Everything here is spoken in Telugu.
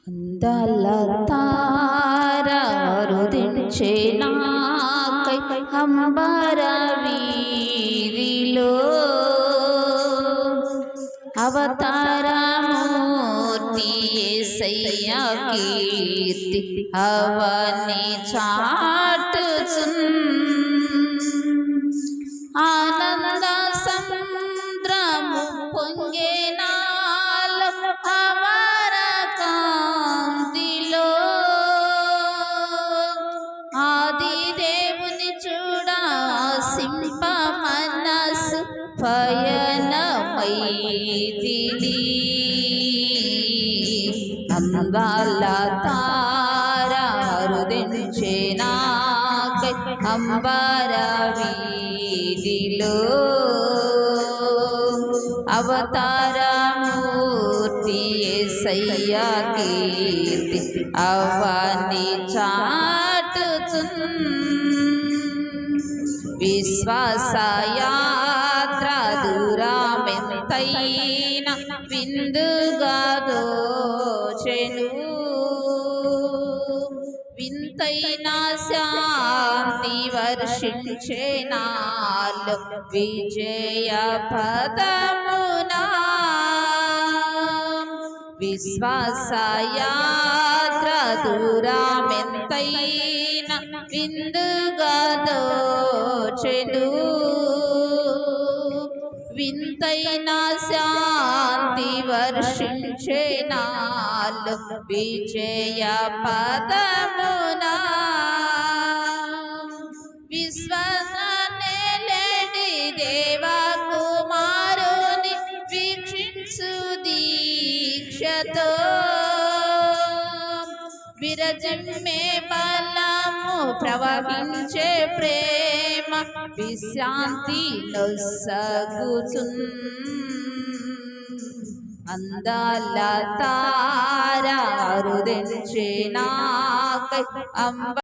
అందాల తారరుదించే నాకై అంబర వీధిలో అవతారమూర్తి యేసయ్య కీర్తి అవని చాటుచున్ ఆనంద సంద్రము పొంగే నాలో అమర కాంతిలో ఆది దేవుని చూడ సింప మనసు పయనమైదిని అందాల తార అరుదించే నాకై అంబర అవతారమూర్తి సయ్యా కీర్తి అవని చాటుచున్ విశ్వాసయాత్ర దూరమెంతైన విందుగా వింతైన శాంతి వర్షించే నాలో విజయ పదమునా? విశ్వాసయాత్ర దూరమెంతైన? విందుగా చెడు వింతైనా శా వర్షించే నాలు విజయ పదమునా విశ్వసనేలేడి దేవా కుమారుని వీక్షించు దీక్షతో విరజన్మే బలము ప్రవహించే ప్రేమ విశాంతి నొసగుచున్ అందాల తార అరుదెంచే నాకై అంబ